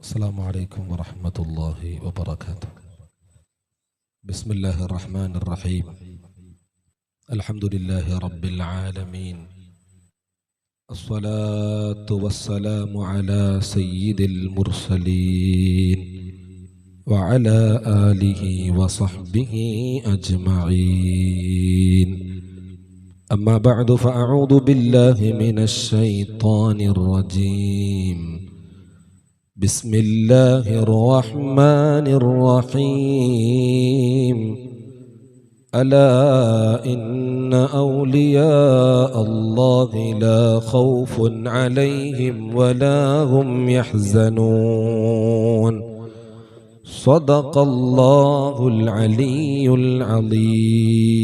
السلام عليكم ورحمة الله وبركاته. بسم الله الرحمن الرحيم. الحمد لله رب العالمين. الصلاة والسلام على سيد المرسلين وعلى آله وصحبه أجمعين. أما بعد فأعوذ بالله من الشيطان الرجيم. بسم الله الرحمن الرحيم ألا إن أولياء الله لا خوف عليهم ولا هم يحزنون صدق الله العلي العظيم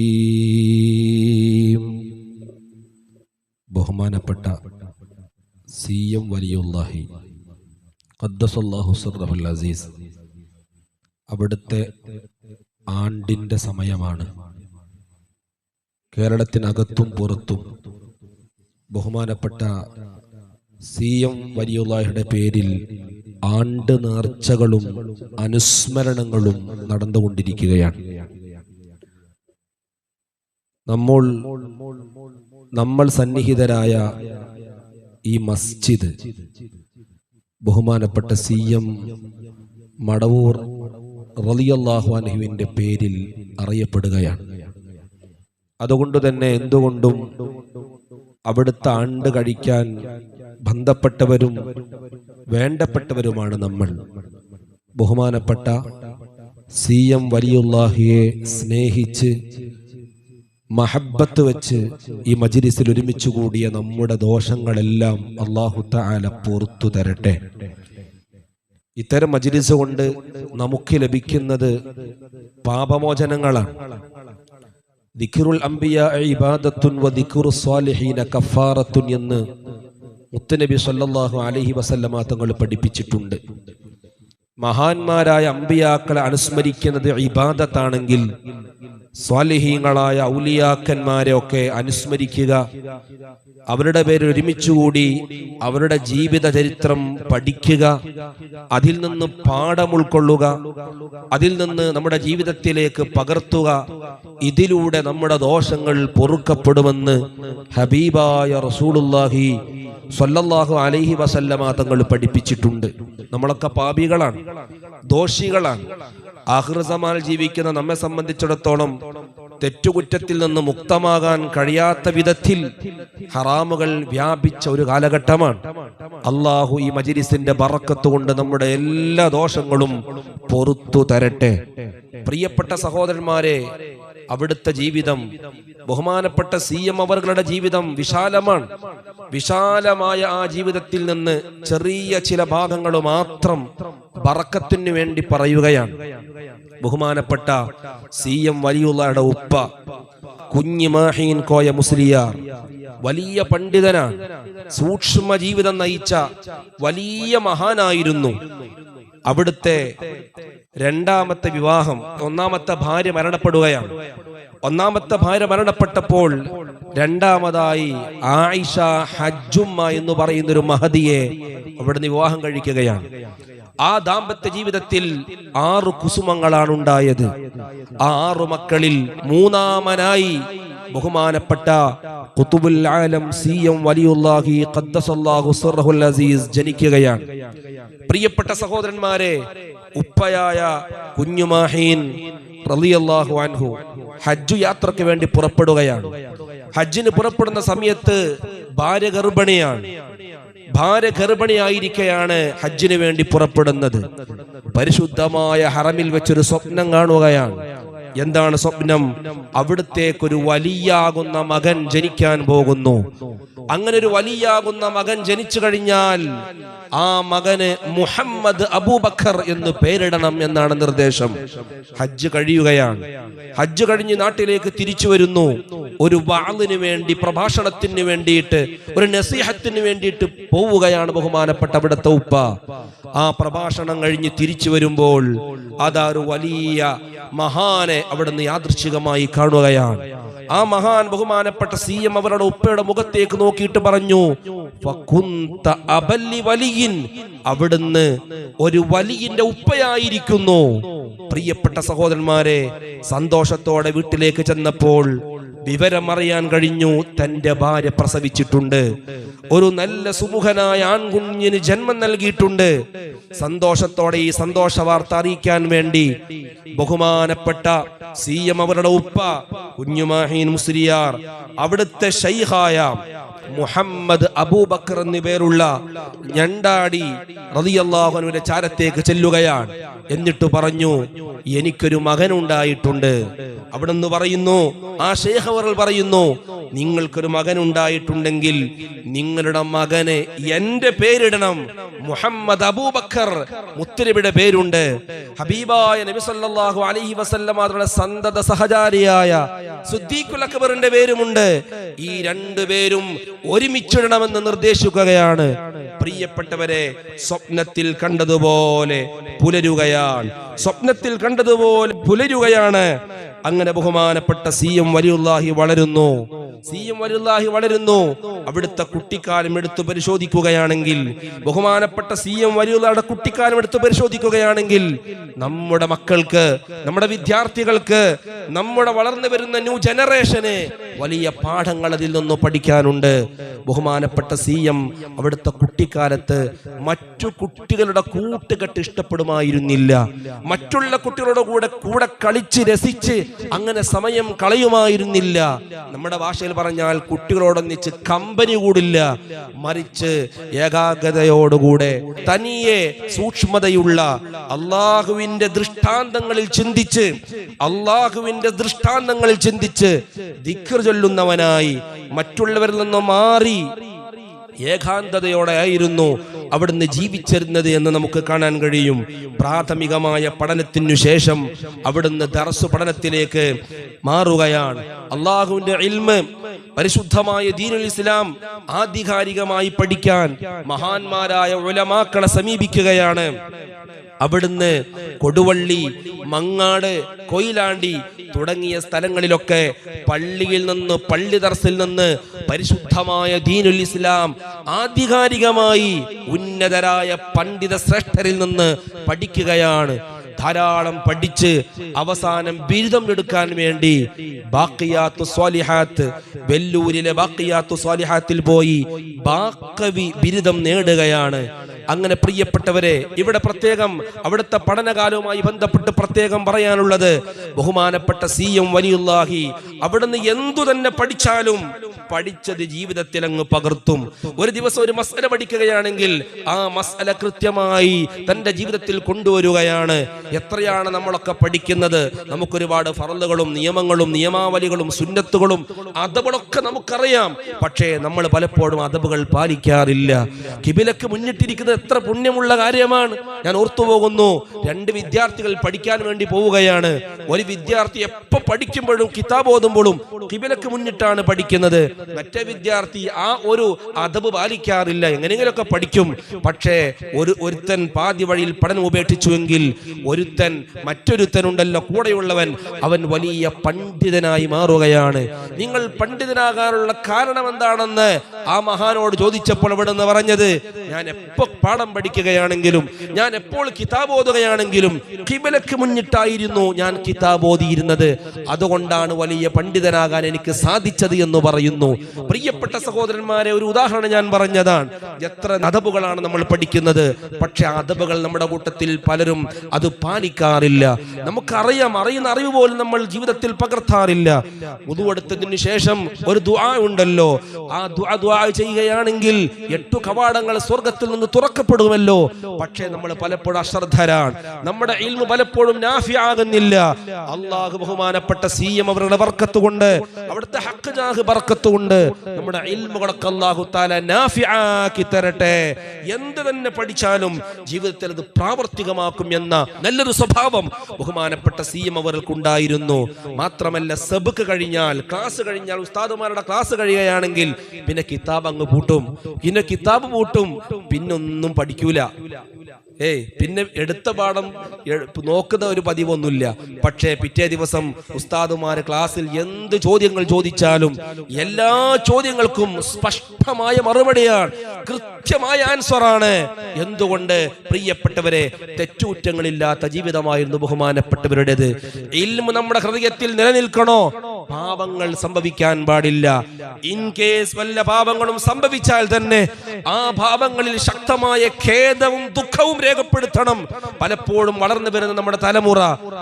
ബഹുമാനപ്പെട്ട C M വലിയുല്ലാഹി ഖദ്ദസല്ലാഹു അസീസ്. അവിടുത്തെ ആണ്ടിന്റെ സമയമാണ്. കേരളത്തിനകത്തും പുറത്തും ബഹുമാനപ്പെട്ട സി എം വലിയുള്ളാഹിയുടെ പേരിൽ ആണ്ട് നേർച്ചകളും അനുസ്മരണങ്ങളും നടന്നുകൊണ്ടിരിക്കുകയാണ്. നമ്മൾ നമ്മൾ സന്നിഹിതരായ ഈ മസ്ജിദ് ബഹുമാനപ്പെട്ട സി എം മടവൂർ റലിയല്ലാഹു അനഹുവിന്റെ പേരിൽ അറിയപ്പെടുകയാണ്. അതുകൊണ്ട് തന്നെ എന്തുകൊണ്ടും അവിടുത്തെ ആണ്ട് കഴിക്കാൻ ബന്ധപ്പെട്ടവരും വേണ്ടപ്പെട്ടവരുമാണ് നമ്മൾ. ബഹുമാനപ്പെട്ട സി എം വലിയുല്ലാഹിയെ സ്നേഹിച്ച് മഹബത്ത് വെച്ച് ഈ മജിലിസിൽ ഒരുമിച്ചു കൂടിയ നമ്മുടെ ദോഷങ്ങളെല്ലാം അള്ളാഹു താല പുറത്തു തരട്ടെ. ഇത്തരം മജിലിസ് കൊണ്ട് നമുക്ക് ലഭിക്കുന്നത് പാപമോചനങ്ങളാണ്. ദിഖിറുൽ അംബിയ ഇബാദത്തുൻ വ സ്വാലിഹീന കഫാറത്തുൻ എന്ന് മുത്തനബി സല്ലല്ലാഹു അലൈഹി വസല്ലമ തങ്ങൾ പഠിപ്പിച്ചിട്ടുണ്ട്. മഹാന്മാരായ അമ്പിയാക്കളെ അനുസ്മരിക്കുന്നത് ഇബാദത്താണെങ്കിൽ സ്വാലിഹീങ്ങളായ ഔലിയാക്കന്മാരെ ഒക്കെ അനുസ്മരിക്കുക. അവരുടെ പേര് ഒരുമിച്ചുകൂടി അവരുടെ ജീവിത ചരിത്രം പഠിക്കുക. അതിൽ നിന്ന് പാഠം ഉൾക്കൊള്ളുക. അതിൽ നിന്ന് നമ്മുടെ ജീവിതത്തിലേക്ക് പകർത്തുക. ഇതിലൂടെ നമ്മുടെ ദോഷങ്ങൾ പൊറുക്കപ്പെടുമെന്ന് ഹബീബായ റസൂളുല്ലാഹി സ്വല്ലല്ലാഹു അലൈഹി വസല്ലമ തങ്ങൾ പഠിപ്പിച്ചിട്ടുണ്ട്. നമ്മളൊക്കെ പാപികളാണ് ദോഷികളാണ്. ആഹൃസമാൽ ജീവിക്കുന്ന നമ്മെ സംബന്ധിച്ചിടത്തോളം തെറ്റുകുറ്റത്തിൽ നിന്ന് മുക്തമാകാൻ കഴിയാത്ത വിധത്തിൽ ഹറാമുകൾ വ്യാപിച്ച ഒരു കാലഘട്ടമാണ്. അള്ളാഹു ഈ മജിലിസിന്റെ ബറക്കത്ത് കൊണ്ട് നമ്മുടെ എല്ലാ ദോഷങ്ങളും പൊറത്തു തരട്ടെ. പ്രിയപ്പെട്ട സഹോദരന്മാരെ അവിടുത്തെ ജീവിതം ബഹുമാനപ്പെട്ട സി എം അവരുടെ ജീവിതം വിശാലമാണ്. വിശാലമായ ആ ജീവിതത്തിൽ നിന്ന് ചെറിയ ചില ഭാഗങ്ങൾ മാത്രം ബറക്കത്തിനു വേണ്ടി പറയുകയാണ്. ബഹുമാനപ്പെട്ട സി എം വലിയുള്ളയുടെ ഉപ്പ കുഞ്ഞി മാഹീൻ കോയ മുസ്ലിയാർ വലിയ പണ്ഡിതനാണ് സൂക്ഷ്മ ജീവിതം നയിച്ച വലിയ മഹാനായിരുന്നു. അവിടുത്തെ രണ്ടാമത്തെ വിവാഹം ഒന്നാമത്തെ ഭാര്യ മരണപ്പെടുകയാണ്. ഒന്നാമത്തെ ഭാര്യ മരണപ്പെട്ടപ്പോൾ രണ്ടാമതായി ആയിഷ ഹജ്ജുമ്മ എന്ന് പറയുന്ന ഒരു മഹതിയെ അവിടുന്ന് വിവാഹം കഴിക്കുകയാണ്. ആ ദാമ്പത്യ ജീവിതത്തിൽ ആറു കുസുമങ്ങളാണ് ഉണ്ടായത് ആ ആറു മക്കളിൽ മൂന്നാമനായി ബഹുമാനപ്പെട്ട ഖുതുബുൽ ആലം സി എം വലിയുല്ലാഹി ഖദ്ദസല്ലാഹു സിർറഹുൽ അസീസ് ജനിക്കുകയാണ്. പ്രിയപ്പെട്ട സഹോദരന്മാരെ ഉപ്പയായ കുഞ്ഞുമാഹീൻ റളിയല്ലാഹു അൻഹു ഹജ്ജ് യാത്രയ്ക്ക് വേണ്ടി പുറപ്പെടുകയാണ്. ഹജ്ജിന് പുറപ്പെടുന്ന സമയത്ത് ഭാര്യ ഗർഭിണിയാണ്. ഭാര്യ ഗർഭിണിയായിരിക്കെയാണ് ഹജ്ജിന് വേണ്ടി പുറപ്പെടുന്നത്. പരിശുദ്ധമായ ഹറമിൽ വെച്ചൊരു സ്വപ്നം കാണുകയാണ്. എന്താണ് സ്വപ്നം? അവിടത്തേക്കൊരു വലിയാകുന്ന മകൻ ജനിക്കാൻ പോകുന്നു. അങ്ങനെ ഒരു വലിയാകുന്ന മകൻ ജനിച്ചു കഴിഞ്ഞാൽ ആ മകന് മുഹമ്മദ് അബൂബക്കർ എന്ന് പേരിടണം എന്നാണ് നിർദ്ദേശം. ഹജ്ജ് കഴിയുകയാണ്. ഹജ്ജ് കഴിഞ്ഞ് നാട്ടിലേക്ക് തിരിച്ചു വരുന്നു. ഒരു വാളിന് വേണ്ടി പ്രഭാഷണത്തിന് വേണ്ടിയിട്ട് ഒരു നസീഹത്തിന് വേണ്ടിയിട്ട് പോവുകയാണ് ബഹുമാനപ്പെട്ട അവിടുത്തെ ഉപ്പ. ആ പ്രഭാഷണം കഴിഞ്ഞ് തിരിച്ചു വരുമ്പോൾ അതാ ഒരു വലിയ മഹാനെ അവിടുന്ന് യാദൃച്ഛികമായി കാണുകയാണ്. ആ മഹാൻ ബഹുമാനപ്പെട്ട സി എം അവരുടെ ഉപ്പയുടെ മുഖത്തേക്ക് നോക്കിയിട്ട് പറഞ്ഞു അവിടുന്ന് ഒരു വലിയന്റെ ഉപ്പയായിരിക്കുന്നു. പ്രിയപ്പെട്ട സഹോദരന്മാരെ സന്തോഷത്തോടെ വീട്ടിലേക്ക് ചെന്നപ്പോൾ വിവരമറിയാൻ കഴിഞ്ഞു. തന്റെ ഭാര്യ പ്രസവിച്ചിട്ടുണ്ട്. ഒരു നല്ല സുമുഖനായ ആൺകുഞ്ഞിന് ജന്മം നൽകിയിട്ടുണ്ട്. സന്തോഷത്തോടെ ഈ സന്തോഷ വാർത്ത അറിയിക്കാൻ വേണ്ടി ബഹുമാനപ്പെട്ട സി എം അവരുടെ ഉപ്പ കുഞ്ഞുമാഹീൻ മുസ്ലിയാർ അവിടുത്തെ ഷൈഹായ മുഹമ്മദ് അബൂബക്കർ എന്നു പേരുള്ള ഞണ്ടാടി റതിയല്ലാഹുനുവിന്റെ ചാരത്തേക്ക് ചെല്ലുകയാണ്. എന്നിട്ട് പറഞ്ഞു എനിക്കൊരു മകനുണ്ടായിട്ടുണ്ട്. അവിടെ നിന്ന് പറയുന്നു ആ ഷേഖ് അവർ പറയുന്നു നിങ്ങൾക്കൊരു മകൻ ഉണ്ടായിട്ടുണ്ടെങ്കിൽ നിങ്ങളുടെ മകനെ എന്റെ പേരിടണം. മുഹമ്മദ് അബൂബക്കർ മുത്തരബിയുടെ പേരുണ്ട്. ഹബീബായ നബി സല്ലല്ലാഹു അലൈഹി വസല്ലം അവരുടെ സന്തത സഹചാരിയായ സുദ്ദീഖുൽ അക്ബറിന്റെ പേരുമുണ്ട്. ഈ രണ്ടു പേരും ഒരുമിച്ചിടണമെന്ന് നിർദ്ദേശിക്കുകയാണ്. പ്രിയപ്പെട്ടവരെ സ്വപ്നത്തിൽ കണ്ടതുപോലെ പുലരുകയാണ്. സ്വപ്നത്തിൽ കണ്ടതുപോലെ പുലരുകയാണ്. അങ്ങനെ ബഹുമാനപ്പെട്ട സി എം വലിയുല്ലാഹി വളരുന്നു. സി എം വലിയുല്ലാഹി വളരുന്നു. അവിടുത്തെ കുട്ടിക്കാലം എടുത്തു പരിശോധിക്കുകയാണെങ്കിൽ ബഹുമാനപ്പെട്ട സി എം വലിയുള്ളയുടെ കുട്ടിക്കാലം എടുത്തു പരിശോധിക്കുകയാണെങ്കിൽ നമ്മുടെ മക്കൾക്ക് നമ്മുടെ വിദ്യാർത്ഥികൾക്ക് നമ്മുടെ വളർന്നു വരുന്ന ന്യൂ ജനറേഷന് വലിയ പാഠങ്ങൾ അതിൽ നിന്ന് പഠിക്കാനുണ്ട്. ബഹുമാനപ്പെട്ട സി എം അവിടുത്തെ കുട്ടിക്കാലത്ത് മറ്റു കുട്ടികളുടെ കൂട്ടുകെട്ട് ഇഷ്ടപ്പെടുമായിരുന്നില്ല. മറ്റുള്ള കുട്ടികളുടെ കൂടെ കൂടെ കളിച്ച് രസിച്ച് അങ്ങനെ സമയം കളയുമായിരുന്നില്ല. നമ്മുടെ ഭാഷയിൽ പറഞ്ഞാൽ കുട്ടികളോടൊന്നിച്ച് കമ്പനി കൂടില്ല. മറിച്ച് ഏകാഗ്രതയോടുകൂടെ തനിയെ സൂക്ഷ്മതയുള്ള അള്ളാഹുവിന്റെ ദൃഷ്ടാന്തങ്ങളിൽ ചിന്തിച്ച് അള്ളാഹുവിന്റെ ദൃഷ്ടാന്തങ്ങളിൽ ചിന്തിച്ച് ദിക്കർ ചൊല്ലുന്നവനായി മറ്റുള്ളവരിൽ നിന്ന് മാറി ഏകാന്തതയോടെ ആയിരുന്നു അവിടുന്ന് ജീവിച്ചിരുന്നത് എന്ന് നമുക്ക് കാണാൻ കഴിയും. പ്രാഥമികമായ പഠനത്തിനു ശേഷം അവിടുന്ന് ദർസ് പഠനത്തിലേക്ക് മാറുകയാണ്. അള്ളാഹുവിന്റെ ഇൽമ് പരിശുദ്ധമായ ദീനുൽ ഇസ്ലാം ആധികാരികമായി പഠിക്കാൻ മഹാന്മാരായ ഉലമാക്കളെ സമീപിക്കുകയാണ്. അവിടുന്ന് കൊടുവള്ളി മങ്ങാട് കൊയിലാണ്ടി തുടങ്ങിയ സ്ഥലങ്ങളിലൊക്കെ പള്ളിയിൽ നിന്ന് പള്ളി തറസിൽ നിന്ന് പരിശുദ്ധമായ ദീനുൽ ഇസ്ലാം ആധികാരികമായി ഉന്നതരായ പണ്ഡിത ശ്രേഷ്ഠരിൽ നിന്ന് പഠിക്കുകയാണ്. ധാരാളം പഠിച്ച് അവസാനം ബിരുദം എടുക്കാൻ വേണ്ടി ബാക്കിയാത്തു സ്വാലിഹാത്ത് വെല്ലൂരിലെ ബാക്കിയാത്തു സ്വാലിഹാത്തിൽ പോയി ബാക്കവി ബിരുദം നേടുകയാണ്. അങ്ങനെ പ്രിയപ്പെട്ടവരെ ഇവിടെ പ്രത്യേകം അവിടുത്തെ പഠനകാലവുമായി ബന്ധപ്പെട്ട് പ്രത്യേകം പറയാനുള്ളത് ബഹുമാനപ്പെട്ട സി എം വലിയുല്ലാഹി അവിടുന്ന് എന്തു തന്നെ പഠിച്ചാലും പഠിച്ചത് ജീവിതത്തിൽ അങ്ങ് പകർത്തും. ഒരു ദിവസം ഒരു മസല പഠിക്കുകയാണെങ്കിൽ ആ മസല കൃത്യമായി തന്റെ ജീവിതത്തിൽ കൊണ്ടുവരികയാണ്. എത്രയാണ് നമ്മളൊക്കെ പഠിക്കുന്നത്? നമുക്കൊരുപാട് ഫറലുകളും നിയമങ്ങളും നിയമാവലികളും സുന്നത്തുകളും അതബുകളൊക്കെ നമുക്കറിയാം. പക്ഷേ നമ്മൾ പലപ്പോഴും അതബുകൾ പാലിക്കാറില്ല. കിബിലക്ക് മുന്നിട്ടിരിക്കുന്നത് എത്ര പുണ്യമുള്ള കാര്യമാണ്. ഞാൻ ഓർത്തുപോകുന്നു രണ്ട് വിദ്യാർത്ഥികൾ പഠിക്കാൻ വേണ്ടി പോവുകയാണ്. ഒരു വിദ്യാർത്ഥി എപ്പോ പഠിക്കുമ്പോഴും കിതാബ് ഓതുമ്പോഴും കിബിലക്ക് മുന്നിട്ടാണ് പഠിക്കുന്നത്. മറ്റേ വിദ്യാർത്ഥി ആ ഒരു അതബ് പാലിക്കാറില്ല. എങ്ങനെയെങ്കിലുമൊക്കെ പഠിക്കും. പക്ഷേ ഒരു ഒരുത്തൻ പാതി വഴിയിൽ പഠനം ഉപേക്ഷിച്ചുവെങ്കിൽ ഒരുത്തൻ മറ്റൊരുത്തനുണ്ടല്ലോ കൂടെയുള്ളവൻ അവൻ വലിയ പണ്ഡിതനായി മാറുകയാണ്. നിങ്ങൾ പണ്ഡിതനാകാനുള്ള കാരണം എന്താണെന്ന് ആ മഹാനോട് ചോദിച്ചപ്പോൾ അവിടെ നിന്ന് പറഞ്ഞത് ഞാൻ എപ്പോ പാഠം പഠിക്കുകയാണെങ്കിലും ഞാൻ എപ്പോൾ കിതാബ് ഓതുകയാണെങ്കിലും കിബലക്ക് മുന്നിട്ടായിരുന്നു ഞാൻ കിതാബ് ഓതിയിരുന്നത്. അതുകൊണ്ടാണ് വലിയ പണ്ഡിതനാകാൻ എനിക്ക് സാധിച്ചത് എന്ന് പറയുന്നു. പ്രിയപ്പെട്ട സഹോദരന്മാരെ ഒരു ഉദാഹരണം ഞാൻ പറഞ്ഞതാണ്. എത്ര അതബുകളാണ് നമ്മൾ പഠിക്കുന്നത്. പക്ഷെ അതബുകൾ നമ്മുടെ കൂട്ടത്തിൽ പലരും അത് പാലിക്കാറില്ല. നമുക്കറിയാം അറിയുന്ന അറിവ് പോലും നമ്മൾ ജീവിതത്തിൽ പകർത്താറില്ല. ഉതുവെടുത്തതിന് ശേഷം ഒരു ദുആ ഉണ്ടല്ലോ. ആ ദുആ ദുആ ചെയ്യുകയാണെങ്കിൽ എട്ടു കവാടങ്ങൾ സ്വർഗത്തിൽ നിന്ന് തുറക്കപ്പെടുമല്ലോ പക്ഷേ നമ്മൾ പലപ്പോഴും അശ്രദ്ധരാണ്. നമ്മുടെ ഇൽമു പലപ്പോഴും ആകുന്നില്ല അള്ളാഹു ബഹുമാനപ്പെട്ട സി എം അവരുടെ വർക്കത്ത് കൊണ്ട് അവിടുത്തെ ഹക്ക് ജാഹ് ബർക്കത്ത് കൊണ്ട് നമ്മുടെ ഇൽമുകളൊക്കെ അള്ളാഹു താല നാഫി ആക്കി തരട്ടെ. എന്ത് തന്നെ പഠിച്ചാലും ജീവിതത്തിൽ അത് പ്രാവർത്തികമാക്കും എന്ന നല്ലൊരു സ്വഭാവം ബഹുമാനപ്പെട്ട സി എം അവർക്കുണ്ടായിരുന്നു മാത്രമല്ല സബുക്ക് കഴിഞ്ഞാൽ ക്ലാസ് കഴിഞ്ഞാൽ ഉസ്താദുമാരുടെ ക്ലാസ് കഴിയുകയാണെങ്കിൽ പിന്നെ കിതാബ് അങ്ങ് പൂട്ടും. പിന്നെ കിതാബ് പൂട്ടും. പിന്നൊന്നും പഠിക്കൂല. ഏയ് പിന്നെ എടുത്ത പാഠം നോക്കുന്ന ഒരു പതിവൊന്നുമില്ല. പക്ഷേ പിറ്റേ ദിവസം ഉസ്താദുമാര് ക്ലാസ്സിൽ എന്ത് ചോദ്യങ്ങൾ ചോദിച്ചാലും എല്ലാ ചോദ്യങ്ങൾക്കും സ്പഷ്ടമായ മറുപടിയാണ്. കൃത്യമായ ആണ്. എന്തുകൊണ്ട്? പ്രിയപ്പെട്ടവരെ തെറ്റുറ്റങ്ങളില്ലാത്ത ജീവിതമായിരുന്നു ബഹുമാനപ്പെട്ടവരുടേത്. ഇൽമു നമ്മുടെ ഹൃദയത്തിൽ നിലനിൽക്കണോ? പാപങ്ങൾ സംഭവിക്കാൻ പാടില്ല. ഇൻ കേസ് വല്ല പാപങ്ങളും സംഭവിച്ചാൽ തന്നെ ആ പാപങ്ങളിൽ ശക്തമായ ഖേദവും ദുഃഖവും രേഖപ്പെടുത്തണം. പലപ്പോഴും വളർന്നു വരുന്ന നമ്മുടെ തലമുറ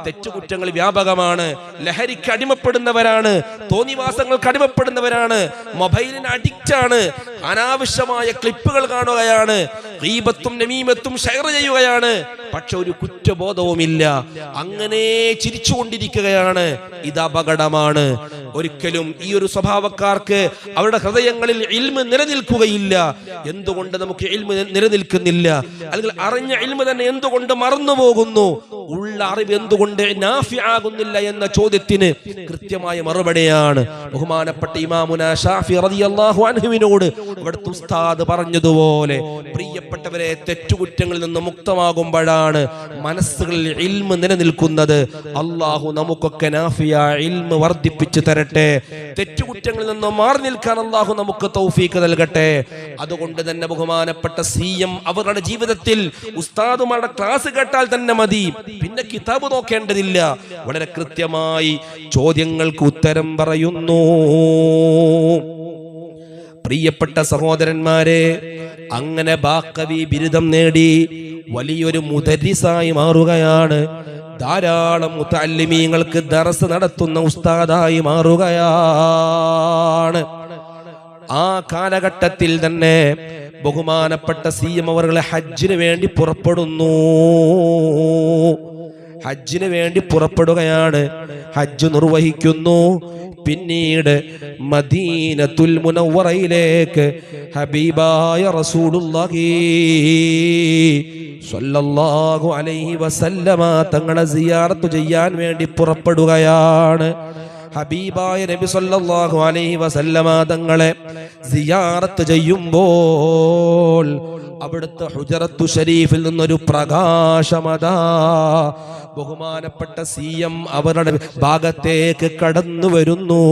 തെറ്റുകുറ്റങ്ങൾ വ്യാപകമാണ്. ലഹരിക്ക് അടിമപ്പെടുന്നവരാണ്. തോന്നിവാസങ്ങൾക്ക് അടിമപ്പെടുന്നവരാണ്. മൊബൈലിന് അഡിക്റ്റ് ആണ്. അനാവശ്യമായ ക്ലിപ്പുകൾ കാണുകയാണ്. റീബത്തും നമീമത്തും ഷെയർ ചെയ്യുകയാണ്. പക്ഷെ ഒരു കുറ്റബോധവുമില്ല. അങ്ങനെ ചിരിച്ചുകൊണ്ടിരിക്കുകയാണ്. ഇത് അപകടമാണ്. ഒരിക്കലും ഈ ഒരു സ്വഭാവക്കാർക്ക് അവരുടെ ഹൃദയങ്ങളിൽ ഇൽമ് നിലനിൽക്കുകയില്ല. എന്തുകൊണ്ട് നമുക്ക് ഇൽമ് നിലനിൽക്കുന്നില്ല? അല്ലെങ്കിൽ അറിഞ്ഞ ഇൽമ് തന്നെ എന്തുകൊണ്ട് മറന്നു പോകുന്നു ഉള്ള അറിവ് എന്തുകൊണ്ട് നാഫി ആകുന്നില്ല എന്ന ചോദ്യത്തിന് കൃത്യമായ മറുപടിയാണ് ബഹുമാനപ്പെട്ട ഇമാമുന ഷാഫി റളിയല്ലാഹു അൻഹുവിനോട് അവിടുത്തെ ഉസ്താദ് പറഞ്ഞതുപോലെ പ്രിയപ്പെട്ടവരെ തെറ്റുകുറ്റങ്ങളിൽ നിന്ന് മുക്തമാകുമ്പോഴാണ് മനസ്സുകളിൽ ഇൽമ് നിലനിൽക്കുന്നത്. അള്ളാഹു നമുക്കൊക്കെ നാഫിയ ഇൽമ് വർദ്ധിപ്പിച്ചു തരട്ടെ തെറ്റുകുറ്റങ്ങളിൽ നിന്ന് മാറി നിൽക്കാൻ അള്ളാഹു നമുക്ക് തൗഫീക്ക് നൽകട്ടെ. അതുകൊണ്ട് തന്നെ ബഹുമാനപ്പെട്ട സി എം അവരുടെ ജീവിതത്തിൽ ഉസ്താദുമാരുടെ ക്ലാസ് കേട്ടാൽ തന്നെ മതി. പിന്നെ കിതാബ് നോക്കേണ്ടതില്ല. വളരെ കൃത്യമായി ചോദ്യങ്ങൾക്ക് ഉത്തരം പറയുന്നു. പ്രിയപ്പെട്ട സഹോദരന്മാരെ അങ്ങനെ ബാക്കവി ബിരുദം നേടി വലിയൊരു മുദരിസായി മാറുകയാണ്. ധാരാളം മുത്തല്ലിമീങ്ങൾക്ക് ദറസ് നടത്തുന്ന ഉസ്താദായി മാറുകയാണ്. ആ കാലഘട്ടത്തിൽ തന്നെ ബഹുമാനപ്പെട്ട സി എം അവർകളെ ഹജ്ജിന് വേണ്ടി പുറപ്പെടുന്നു. ഹജ്ജിന് വേണ്ടി പുറപ്പെടുകയാണ്. ഹജ്ജ് നിർവഹിക്കുന്നു. പിന്നീട് മദീനത്തുൽ മുനവറയിലേക്ക് ഹബീബായ റസൂലുള്ളാഹി സ്വല്ലല്ലാഹു അലൈഹി വസല്ലമ തങ്ങളെ സിയാറത്ത് ചെയ്യാൻ വേണ്ടി പുറപ്പെടുകയാണ്. ഹബീബായ നബി സല്ലല്ലാഹു അലൈഹി വസല്ലമ തങ്ങളെ സിയാറത്ത് ചെയ്യുമ്പോൾ അവിടുത്തെ ഹുജറത്തു ഷരീഫിൽ നിന്നൊരു പ്രകാശമതാ. ബഹുമാനപ്പെട്ട സി എം അവരുടെ ഭാഗത്തേക്ക് കടന്നു വരുന്നു.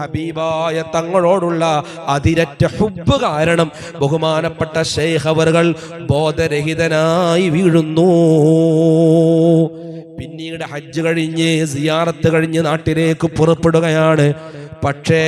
ഹബീബായ തങ്ങളോടുള്ള അതിരറ്റ ഹുബ് കാരണം ബഹുമാനപ്പെട്ട ഷെയ്ഖ് അവറുകൾ ബോധരഹിതനായി വീഴുന്നു. പിന്നീട് ഹജ്ജ് കഴിഞ്ഞ് സിയാറത്ത് കഴിഞ്ഞ് നാട്ടിലേക്ക് പുറപ്പെടുകയാണ്. പക്ഷേ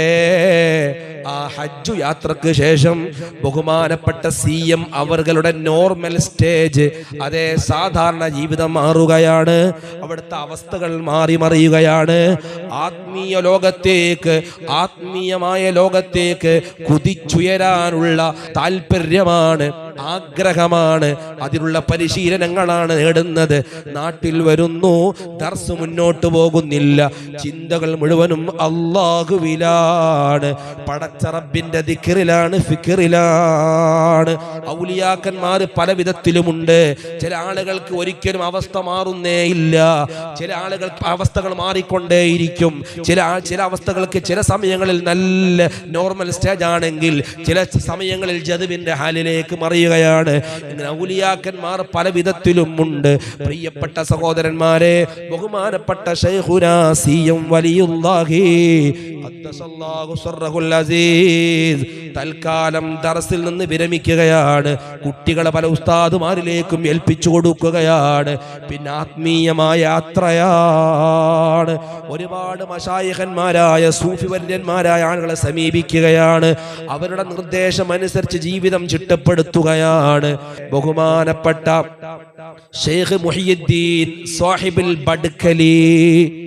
ആ ഹജ്ജു യാത്രയ്ക്ക് ശേഷം ബഹുമാനപ്പെട്ട സി എം അവരുടെ നോർമൽ സ്റ്റേജ് അതേ സാധാരണ ജീവിതം മാറുകയാണ്. അവിടുത്തെ അവസ്ഥകൾ മാറി മറിയുകയാണ്. ആത്മീയ ലോകത്തേക്ക് ആത്മീയമായ ലോകത്തേക്ക് കുതിച്ചുയരാനുള്ള താല്പര്യമാണ് ആഗ്രഹമാണ് അതിനുള്ള പരിശീലനങ്ങളാണ് നേടുന്നത്. നാട്ടിൽ വരുന്നു ദർസ് മുന്നോട്ട് പോകുന്നില്ല. ചിന്തകൾ മുഴുവനും അള്ളാഹുവിലാണ് പട പടച്ചറബിന്റെ ദിക്കറിലാണ് ഫിക്കറിലാണ് ഔലിയാക്കന്മാർ പല വിധത്തിലുമുണ്ട്. ചില ആളുകൾക്ക് ഒരിക്കലും അവസ്ഥ മാറുന്നേ ഇല്ല. ചില ആളുകൾ അവസ്ഥകൾ മാറിക്കൊണ്ടേയിരിക്കും. ചില ചില അവസ്ഥകൾക്ക് ചില സമയങ്ങളിൽ നല്ല നോർമൽ സ്റ്റേജ് ആണെങ്കിൽ ചില സമയങ്ങളിൽ ജതുവിന്റെ ഹാലിലേക്ക് മറിയുകയാണ്. ഇങ്ങനെ ഔലിയാക്കന്മാർ പല വിധത്തിലും ഉണ്ട് പ്രിയപ്പെട്ട സഹോദരന്മാരെ ബഹുമാനപ്പെട്ട ശൈഖുനാ വലിയ സർറഹുൽ തൽക്കാലം ദർസിൽ നിന്ന് വിരമിക്കുകയാണ്. കുട്ടികളെ പല ഉസ്താദുമാരിലേക്കും ഏൽപ്പിച്ചു കൊടുക്കുകയാണ്. പിന്നെ ആത്മീയമായ യാത്രയാണ്. ഒരുപാട് മഷായകന്മാരായ സൂഫിവര്യന്മാരായ ആളുകളെ സമീപിക്കുകയാണ്. അവരുടെ നിർദ്ദേശം അനുസരിച്ച് ജീവിതം ചിട്ടപ്പെടുത്തുകയാണ്. ബഹുമാനപ്പെട്ട ഷെയ്ഖ് മുഹിയുദ്ദീൻ സാഹിബിൽ റളിയല്ലാഹു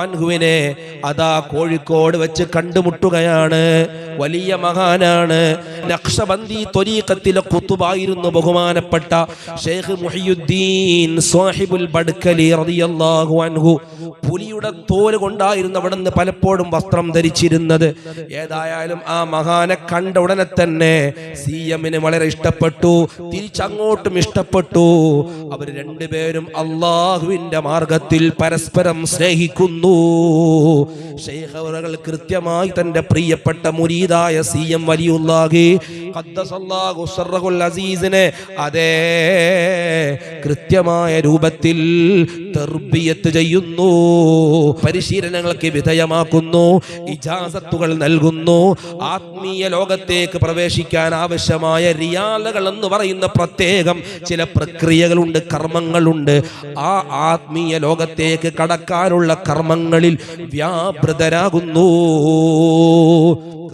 അൻഹുവിനെ അതാ കോഴിക്കോട് വെച്ച് കണ്ടുമുട്ടുകയാണ്. വലിയ മഹാനാണ്. നക്ഷബന്ദി ത്വരീഖത്തിലെ കുത്തുബായിരുന്നു ബഹുമാനപ്പെട്ട ഷെയ്ഖ് മുഹിയുദ്ദീൻ സാഹിബുൽ ബഡ്കലി റളിയല്ലാഹു അൻഹു. പുലിയുടെ തോൽ കൊണ്ടായിരുന്നു അവിടെ നിന്ന് പലപ്പോഴും വസ്ത്രം ധരിച്ചിരുന്നത്. ഏതായാലും ആ മഹാനെ കണ്ട ഉടനെ തന്നെ സി എമ്മിന് വളരെ ഇഷ്ടപ്പെട്ടു. തിരിച്ചങ്ങോട്ടും ഇഷ്ടപ്പെട്ടു. അവർ രണ്ടുപേരും അള്ളാഹുവിന്റെ മാർഗത്തിൽ പരസ്പരം സ്നേഹിക്കുന്നു. ഷെയ്ഖ് കൃത്യമായി തന്റെ പ്രിയപ്പെട്ട മുരീദായ സി എം വലിയുള്ളാഹി അസീസിനെ അതേ കൃത്യമായ രൂപത്തിൽ ചെയ്യുന്നു പരിശീലനങ്ങൾക്ക് വിധേയമാക്കുന്നു ഇജാസത്തുകൾ നൽകുന്നു ആത്മീയ ലോകത്തേക്ക് പ്രവേശിക്കാൻ ആവശ്യമായ റിയാലകൾ എന്ന് പറയുന്ന പ്രത്യേകം ചില പ്രക്രിയകളുണ്ട് കർമ്മങ്ങളുണ്ട്. ആ ആത്മീയ ലോകത്തേക്ക് കടക്കാനുള്ള കർമ്മങ്ങളിൽ വ്യാപൃതരാകുന്നു.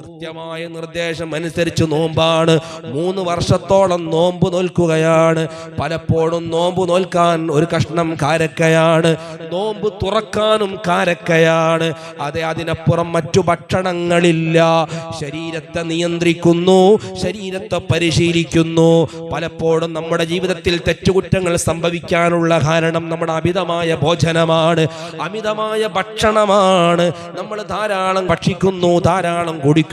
കൃത്യമായ നിർദ്ദേശം അനുസരിച്ച് നോമ്പാണ്. മൂന്ന് വർഷത്തോളം നോമ്പ് നോൽക്കുകയാണ്. പലപ്പോഴും നോമ്പ് നോൽക്കാൻ ഒരു കഷ്ണം കാരക്കയാണ്. നോമ്പ് തുറക്കാനും കാരക്കയാണ്. അതെ അതിനപ്പുറം മറ്റു ഭക്ഷണങ്ങളില്ല. ശരീരത്തെ നിയന്ത്രിക്കുന്നു ശരീരത്തെ പരിശീലിക്കുന്നു. പലപ്പോഴും നമ്മുടെ ജീവിതത്തിൽ തെറ്റുകുറ്റങ്ങൾ സംഭവിക്കാനുള്ള കാരണം നമ്മുടെ അമിതമായ ഭോജനമാണ്. അമിതമായ ഭക്ഷണമാണ്. നമ്മൾ ധാരാളം ഭക്ഷിക്കുന്നു ധാരാളം കുടിക്കുന്നു.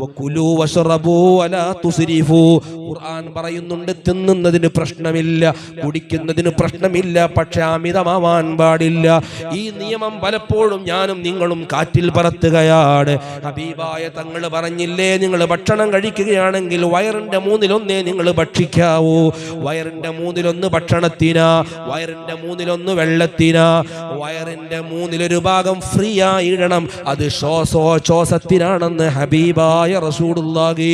വകുലൂ വശ്റബൂ വലാ തുസ്രിഫൂ. ഖുർആൻ പറയുന്നുണ്ട് തിന്നുന്നതിന് പ്രശ്നമില്ല കുടിക്കുന്നതിന് പ്രശ്നമില്ല പക്ഷെ അമിതമാവാൻ പാടില്ല. ഈ നിയമം പലപ്പോഴും ഞാനും നിങ്ങളും കാറ്റിൽ പറത്തുകയാണ്. ഹബീബായ തങ്ങൾ പറഞ്ഞില്ലേ നിങ്ങൾ ഭക്ഷണം കഴിക്കുകയാണെങ്കിൽ വയറിന്റെ മൂന്നിലൊന്നേ നിങ്ങൾ ഭക്ഷിക്കാവൂ. വയറിന്റെ മൂന്നിലൊന്ന് ഭക്ഷണത്തിനാ വയറിന്റെ മൂന്നിലൊന്ന് വെള്ളത്തിനാ. വയറിന്റെ മൂന്നിലൊരു ഭാഗം ഫ്രീ ആയിടണം അത് ശ്വാസോച്ഛ്വാസത്തിനാണെന്ന് ഹബീബായ റസൂലുള്ളാഹി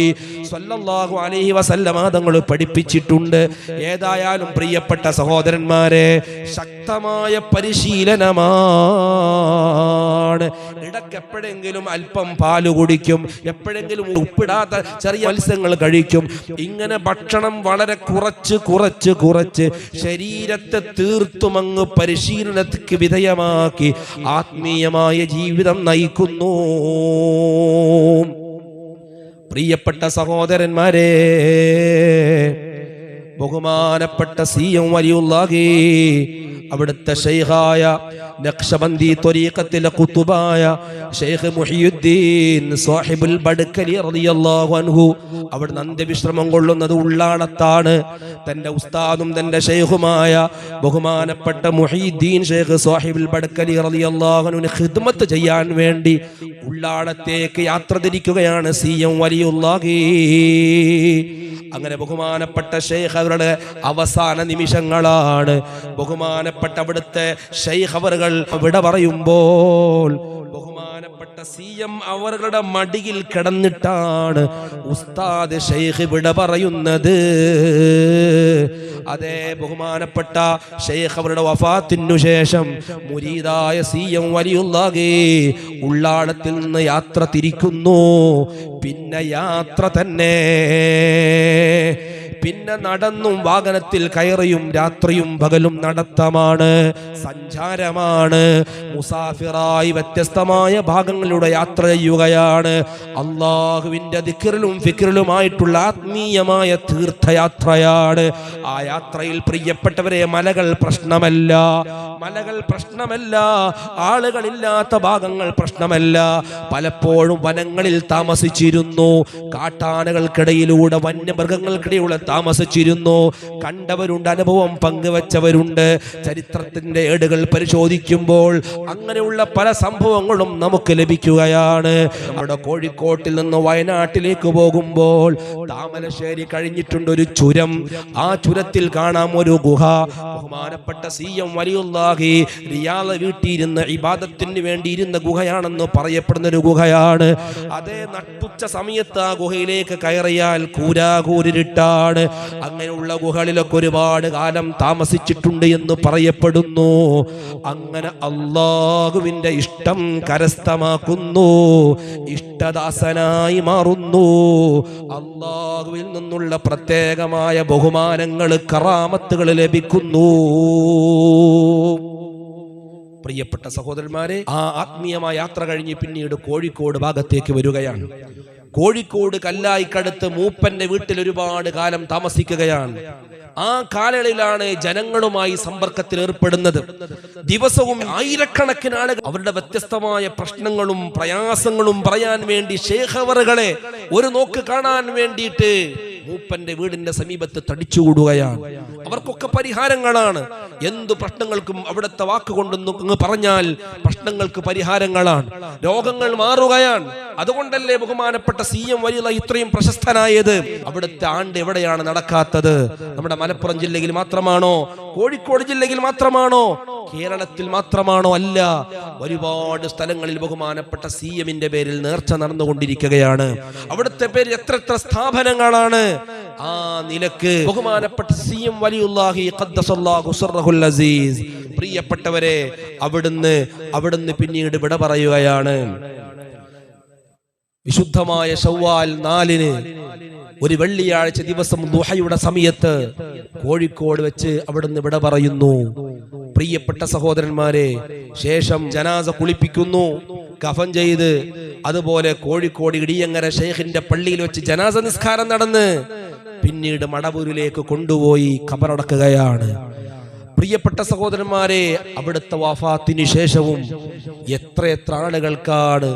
സ്വല്ലല്ലാഹു അലൈഹി വസല്ലമ തങ്ങൾ പഠിപ്പിച്ചിട്ടുണ്ട്. ഏതായാലും പ്രിയപ്പെട്ട സഹോദരന്മാരെ ശക്തമായ പരിശീലനമാണ്. ഇടയ്ക്ക് എപ്പോഴെങ്കിലും അല്പം പാൽ കുടിക്കും എപ്പോഴെങ്കിലും ഉപ്പിടാത്ത ചെറിയ മത്സ്യങ്ങൾ കഴിക്കും. ഇങ്ങനെ ഭക്ഷണം വളരെ കുറച്ച് കുറച്ച് കുറച്ച് ശരീരത്തെ തീർത്തും അങ്ങ് പരിശീലനത്തിക്ക് വിധേയമാക്കി ആത്മീയമായ ജീവിതം നയിക്കുന്നു. പ്രിയപ്പെട്ട സഹോദരന്മാരെ ബഹുമാനപ്പെട്ട സി എം വലിയുള്ളാകെ അവിടുത്തെ ഷെയ്ഖായ നക്ഷബന്ദി ത്വരീഖത്തിലെ കുത്തുബായ ഷെയ്ഖ് മുഹിയുദ്ദീൻ സാഹിബുൽ ബഡ്കലി റളിയല്ലാഹു അൻഹു. അവിടുന്ന് അന്ത്യവിശ്രമം കൊള്ളുന്നത് ഉള്ളാടത്താണ് തന്റെ ഉസ്താദും തന്റെ ഷെയ്ഖുമായ ബഹുമാനപ്പെട്ട മുഹിയുദ്ദീൻ ഷെയ്ഖ് സാഹിബുൽ ബടുക്കലി റളിയല്ലാഹു അൻഹുവിന് ഖിദ്മത്ത് ചെയ്യാൻ വേണ്ടി ഉള്ളാടത്തേക്ക് യാത്ര തിരിക്കുകയാണ് സി എം വലിയുള്ളാഹി. അങ്ങനെ ബഹുമാനപ്പെട്ട ഷെയ്ഖ് അവരുടെ അവസാന നിമിഷങ്ങളാണ്. ബഹുമാനപ്പെട്ട അവിടുത്തെ ഷെയ്ഖ് അവറുകൾ വിട പറയുമ്പോൾ ബഹുമാനപ്പെട്ട സി എം അവരുടെ മടിയിൽ കിടന്നിട്ടാണ് ഉസ്താദ് ഷെയ്ഖ് ഇവിടെ പറയുന്നത്. അതേ ബഹുമാനപ്പെട്ട ഷെയ്ഖ് അവരുടെ വഫാത്തിനു ശേഷം മുരീദായ സി എം വലിയുള്ളാകെ ഉള്ളാടത്തിൽ നിന്ന് യാത്ര തിരിക്കുന്നു. പിന്നെ യാത്ര തന്നെ പിന്നെ നടന്നും വാഹനത്തിൽ കയറിയും രാത്രിയും പകലും നടത്തമാണ് സഞ്ചാരമാണ്. മുസാഫിറായി വ്യത്യസ്തമായ ഭാഗങ്ങളിലൂടെ യാത്ര ചെയ്യുകയാണ്. അള്ളാഹുവിന്റെ ദിക്കറിലും ഫിക്കറിലുമായിട്ടുള്ള ആത്മീയമായ തീർത്ഥയാത്രയാണ്. ആ യാത്രയിൽ പ്രിയപ്പെട്ടവരെ മലകൾ പ്രശ്നമല്ല. മലകൾ പ്രശ്നമല്ല. ആളുകളില്ലാത്ത ഭാഗങ്ങൾ പ്രശ്നമല്ല. പലപ്പോഴും വനങ്ങളിൽ താമസിച്ചിരുന്നു. കാട്ടാനകൾക്കിടയിലൂടെ വന്യമൃഗങ്ങൾക്കിടയിലൂടെ താമസിച്ചിരുന്നു. കണ്ടവരുണ്ട് അനുഭവം പങ്കുവച്ചവരുണ്ട്. ചരിത്രത്തിന്റെ ഏടുകൾ പരിശോധിക്കുമ്പോൾ അങ്ങനെയുള്ള പല സംഭവങ്ങളും നമുക്ക് ലഭിക്കുകയാണ്. നമ്മുടെ കോഴിക്കോട്ടിൽ നിന്ന് വയനാട്ടിലേക്ക് പോകുമ്പോൾ താമരശ്ശേരി കഴിഞ്ഞിട്ടുണ്ട് ഒരു ചുരം. ആ ചുരത്തിൽ കാണാം ഒരു ഗുഹ. ബഹുമാനപ്പെട്ട സി എം വലിയുള്ളാഹി റിയാദ വീട്ടിയിരുന്ന ഇബാദത്തിന് വേണ്ടിയിരുന്ന ഗുഹയാണെന്ന് പറയപ്പെടുന്ന ഒരു ഗുഹയാണ്. അതേ നട്ടുച്ച സമയത്ത് ആ ഗുഹയിലേക്ക് കയറിയാൽ കൂരാകൂരിട്ടാണ് അങ്ങനെയുള്ള ഗുഹകളിലൊക്കെ ഒരുപാട് കാലം താമസിച്ചിട്ടുണ്ട് എന്ന് പറയപ്പെടുന്നു. അങ്ങനെ അള്ളാഹുവിന്റെ ഇഷ്ടം കരസ്ഥമാക്കുന്നു. ഇഷ്ടദാസനായി മാറുന്നു. അള്ളാഹുവിൽ നിന്നുള്ള പ്രത്യേകമായ ബഹുമാനങ്ങൾ കറാമത്തുകൾ ലഭിക്കുന്നു. പ്രിയപ്പെട്ട സഹോദരന്മാരെ ആ ആത്മീയമായ യാത്ര കഴിഞ്ഞ് പിന്നീട് കോഴിക്കോട് ഭാഗത്തേക്ക് വരികയാണ്. കോഴിക്കോട് കല്ലായിക്കടുത്ത് മൂപ്പന്റെ വീട്ടിൽ ഒരുപാട് കാലം താമസിക്കുകയാണ്. ആ കാലയളവിലാണ് ജനങ്ങളുമായി സമ്പർക്കത്തിൽ ഏർപ്പെടുന്നത്. ദിവസവും ആയിരക്കണക്കിന് ആളുകൾ അവരുടെ വ്യത്യസ്തമായ പ്രശ്നങ്ങളും പ്രയാസങ്ങളും പറയാൻ വേണ്ടി ശേഖവറുകളെ ഒരു നോക്ക് കാണാൻ വേണ്ടിയിട്ട് മൂപ്പന്റെ വീടിന്റെ സമീപത്ത് തടിച്ചുകൂടുകയാണ്. അവർക്കൊക്കെ പരിഹാരങ്ങളാണ്. എന്തു പ്രശ്നങ്ങൾക്കും അവിടുത്തെ വാക്കുകൊണ്ടൊന്നും പറഞ്ഞാൽ പ്രശ്നങ്ങൾക്ക് പരിഹാരങ്ങളാണ്. രോഗങ്ങൾ മാറുകയാണ്. അതുകൊണ്ടല്ലേ ബഹുമാനപ്പെട്ട സി എം വലിയ ഇത്രയും പ്രശസ്തനായത്? അവിടുത്തെ ആണ്ട് എവിടെയാണ് നടക്കാത്തത്? നമ്മുടെ മലപ്പുറം ജില്ലയിൽ മാത്രമാണോ? കോഴിക്കോട് ജില്ലയിൽ മാത്രമാണോ? കേരളത്തിൽ മാത്രമാണോ അല്ല? ഒരുപാട് സ്ഥലങ്ങളിൽ ബഹുമാനപ്പെട്ട സി എമ്മിന്റെ പേരിൽ നേർച്ച നടന്നുകൊണ്ടിരിക്കുകയാണ്. അവിടുത്തെ പേരിൽ എത്ര എത്ര സ്ഥാപനങ്ങളാണ്? ആ നിലയ്ക്ക് ബഹുമാനപ്പെട്ട സി എം അസീസ്. പ്രിയപ്പെട്ടവരെ അവിടുന്ന് അവിടുന്ന് പിന്നീട് വിട പറയുകയാണ്. വിശുദ്ധമായ ഷവ്വാൽ നാലിന് ഒരു വെള്ളിയാഴ്ച ദിവസം ദുഹയുടെ സമയത്ത് കോഴിക്കോട് വെച്ച് അവിടുന്ന് വിട പറയുന്നു. പ്രിയപ്പെട്ട സഹോദരന്മാരെ ശേഷം ജനാസ കുളിപ്പിക്കുന്നു. കഫൻ ചെയ്ത് അതുപോലെ കോഴിക്കോട് ഇടിയങ്ങര ഷെയ്ഖിന്റെ പള്ളിയിൽ വെച്ച് ജനാസ നിസ്കാരം നടന്ന് പിന്നീട് മടവൂരിലേക്ക് കൊണ്ടുപോയി കബറടക്കുകയാണ് പ്രിയപ്പെട്ട സഹോദരന്മാരെ അവിടുത്തെ വാഫാത്തിന് ശേഷവും എത്രയെത്ര ആളുകൾക്കാണ്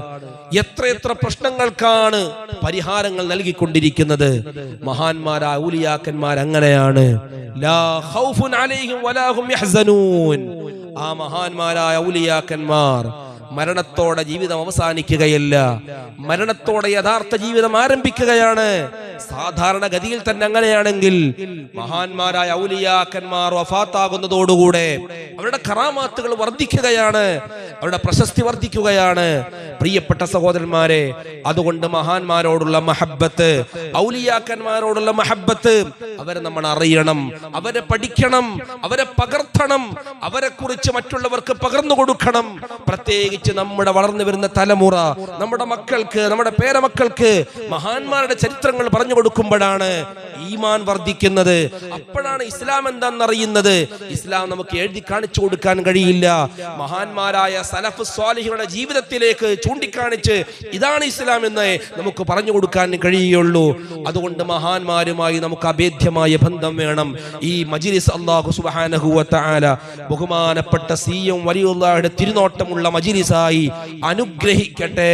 എത്രയെത്ര പ്രശ്നങ്ങൾക്കാണ് പരിഹാരങ്ങൾ നൽകിക്കൊണ്ടിരിക്കുന്നത്. മഹാന്മാരായ ഊലിയാക്കന്മാർ അങ്ങനെയാണ്. ആ മഹാന്മാരായ ഔലിയാക്കന്മാർ മരണത്തോടെ ജീവിതം അവസാനിക്കുകയല്ല. മരണത്തോടെ യഥാർത്ഥ ജീവിതം ആരംഭിക്കുകയാണ്. സാധാരണഗതിയിൽ തന്നെ അങ്ങനെയാണെങ്കിൽ മഹാന്മാരായ ഔലിയാക്കന്മാർ വഫാത്താകുന്നതോടുകൂടെ അവരുടെ കറാമാത്തുകൾ വർദ്ധിക്കുകയാണ് അവരുടെ പ്രശസ്തി വർദ്ധിക്കുകയാണ്. പ്രിയപ്പെട്ട സഹോദരന്മാരെ അതുകൊണ്ട് മഹാന്മാരോടുള്ള മഹബത്ത് ഔലിയാക്കന്മാരോടുള്ള മഹബത്ത് അവരെ നമ്മൾ അറിയണം അവരെ പഠിക്കണം അവരെ പകർത്തണം അവരെ കുറിച്ച് മറ്റുള്ളവർക്ക് പകർന്നു കൊടുക്കണം. പ്രത്യേകിച്ച് നമ്മുടെ വളർന്നു വരുന്ന തലമുറ നമ്മുടെ മക്കൾക്ക് നമ്മുടെ പേരമക്കൾക്ക് മഹാന്മാരുടെ ചരിത്രങ്ങൾ പറഞ്ഞു കൊടുക്കുമ്പോഴാണ് ഈമാൻ വർദ്ധിക്കുന്നത്. അപ്പോഴാണ് ഇസ്ലാം എന്താണെന്നറിയുന്നത്? ഇസ്ലാം നമുക്ക് എഴുതി കാണിച്ചു കൊടുക്കാൻ കഴിയില്ല. മഹാന്മാരായ സലഫ് സ്വാലിഹിയുടെ ജീവിതത്തിലേക്ക് ചൂണ്ടിക്കാണിച്ച് ഇതാണ് ഇസ്ലാം എന്ന് നമുക്ക് പറഞ്ഞു കൊടുക്കാൻ കഴിയുള്ളൂ. അതുകൊണ്ട് മഹാന്മാരുമായി നമുക്ക് അഭേദ്യമായ ബന്ധം വേണം. ഈ മജിലിസ് അള്ളാഹു സുബാനഹുല വ തആല ബഹുമാനപ്പെട്ട വലിയുള്ളയുടെ തിരുനോട്ടമുള്ള മജിലിസായി അനുഗ്രഹിക്കട്ടെ.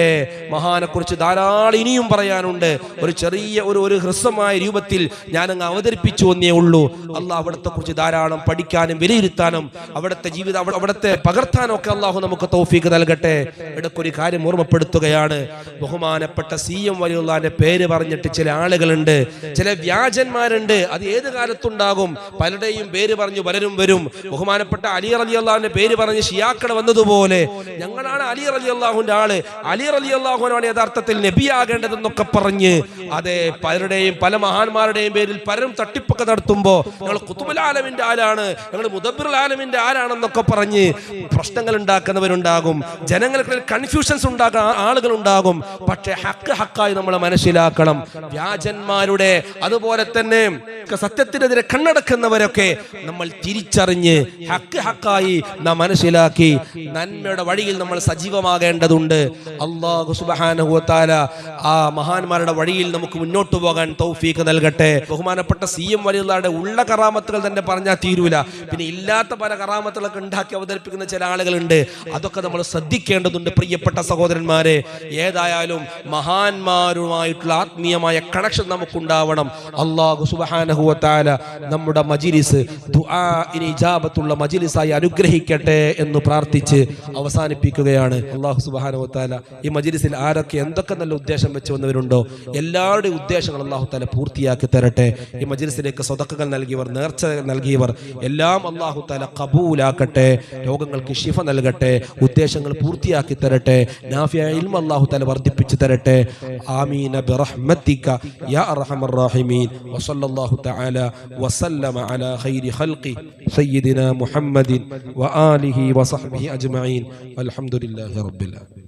മഹാനെ കുറിച്ച് ധാരാളം ഇനിയും പറയാനുണ്ട്. ഒരു ചെറിയ ഒരു ഒരു ഹ്രസ്വമായ രൂപത്തിൽ ഞാൻ അങ്ങ് അവതരിപ്പിച്ചു എന്നേ ഉള്ളൂ. അള്ളാഹ് അവിടത്തെ കുറിച്ച് ധാരാളം പഠിക്കാനും വിലയിരുത്താനും അവിടുത്തെ ജീവിതം അവിടത്തെ പകർത്താനും ഒക്കെ അള്ളാഹു നമുക്ക് തൗഫീക്ക് നൽകട്ടെ. ഇടയ്ക്കൊരു കാര്യം ഓർമ്മപ്പെടുത്തുകയാണ്. ബഹുമാനപ്പെട്ട സി എം വലിയുള്ളാന്റെ പേര് പറഞ്ഞിട്ട് ചില ആളുകളുണ്ട്. ചില വ്യാജന്മാരുണ്ട്. അത് ഏത് കാലത്തുണ്ടാകും? പലരുടെയും പേര് പറഞ്ഞു പലരും വരും. ബഹുമാനപ്പെട്ട അലി അലി അള്ളാഹുവിന്റെ പേര് പറഞ്ഞ് ഷിയാക്കൾ വന്നതുപോലെ ഞങ്ങളാണ് അലി അലി അള്ളാഹുവിന്റെ ആൾ. അലി അലി അള്ളാഹുവിനാണ് യഥാർത്ഥത്തിൽ നബിയാകേണ്ടതെന്നൊക്കെ പറഞ്ഞ് അതെ പലരുടെയും പല മഹാന്മാരുടെയും പേരിൽ പലരും തട്ടിപ്പൊക്കെ നടത്തുമ്പോൾ ഞങ്ങൾ കുത്തുബുൽ ആലമിന്റെ ആരാണ്? ഞങ്ങൾ മുദബിറുൽ ആലമിന്റെ ആരാണെന്നൊക്കെ പറഞ്ഞ് പ്രശ്നങ്ങൾ ഉണ്ടാക്കുന്നവരുണ്ടാകും ജനങ്ങൾക്കിടയിൽ കൺഫ്യൂഷൻസ് ഉണ്ടാക്കുന്ന ആളുകൾ ഉണ്ടാകും പക്ഷെ ഹക്ക് ഹക്കായി നമ്മൾ മനസ്സിലാക്കണം. വ്യാജന്മാരുടെ അതുപോലെ തന്നെ സത്യത്തിനെതിരെ കണ്ണടക്കുന്നവരൊക്കെ നമ്മൾ തിരിച്ചറിഞ്ഞ് ഹക്ക് ഹക്കായി നാം മനസ്സിലാക്കി നന്മയുടെ വഴിയിൽ നമ്മൾ സജീവമാകേണ്ടതുണ്ട്. അള്ളാഹു വ ആ മഹാന്മാരുടെ വഴിയിൽ നമുക്ക് മുന്നോട്ട് പോകാൻ തൗഫീഖ് നൽകട്ടെ. ബഹുമാനപ്പെട്ട സി എം വലിയുടെ ഉള്ള കറാമത്തുകൾ തന്നെ പറഞ്ഞാൽ തീരൂല. പിന്നെ ഇല്ലാത്ത പല കറാമത്തുകളൊക്കെ ഉണ്ടാക്കി അവതരിപ്പിക്കുന്ന ചില ആളുകളുണ്ട്. അതൊക്കെ നമ്മൾ ശ്രദ്ധിക്കേണ്ടതുണ്ട് പ്രിയപ്പെട്ട സഹോദരന്മാരെ. ഏതായാലും മഹാന്മാരുമായിട്ടുള്ള ആത്മീയമായ കണക്ഷൻ നമുക്കുണ്ടാവണം. അള്ളാഹു സുബ്ഹാനഹു വ നമ്മുടെ മജിലിസ് ഇജാബത്തുള്ള മജിലിസായി അനുഗ്രഹിക്കട്ടെ എന്ന് പ്രാർത്ഥിച്ച് അവസാനിപ്പിക്കുകയാണ്. അള്ളാഹു വ ഈ മജിലിസിൽ ആരൊക്കെ എന്തൊക്കെ നല്ല ഉദ്ദേശം വെച്ച് വന്നവരുണ്ടോ? എല്ലാവരുടെയും ഉദ്ദേശങ്ങൾ അള്ളാഹു താല പൂർത്തിയാക്കി തരട്ടെ. ഈ മജിലിസിലേക്ക് സ്വതക്കുകൾ നൽകിയവർ നേർച്ച നൽകിയവർ എല്ലാം അള്ളാഹു താല കബൂലാക്കട്ടെ. രോഗങ്ങൾക്ക് ശിഫ നൽകട്ടെ. ഉദ്ദേശങ്ങൾ പൂർത്തിയാക്കി തരട്ടെ. നാഫിയ ഇൽമ അള്ളാഹു താല വർദ്ധിപ്പിച്ചു തരട്ടെ. ആമീന ബിറഹ്മത്തിക യാ അർഹമർ റഹീമീൻ. വസല്ലല്ലാഹു തആല വസല്ലമ അലാ ഖൈരി ഖൽഖി സയ്യിദിന മുഹമ്മദിൻ വആലിഹി വസഹ്ബിഹി അജ്മഈൻ. അൽഹംദുലില്ലാഹി റബ്ബിൽ ആലമീൻ.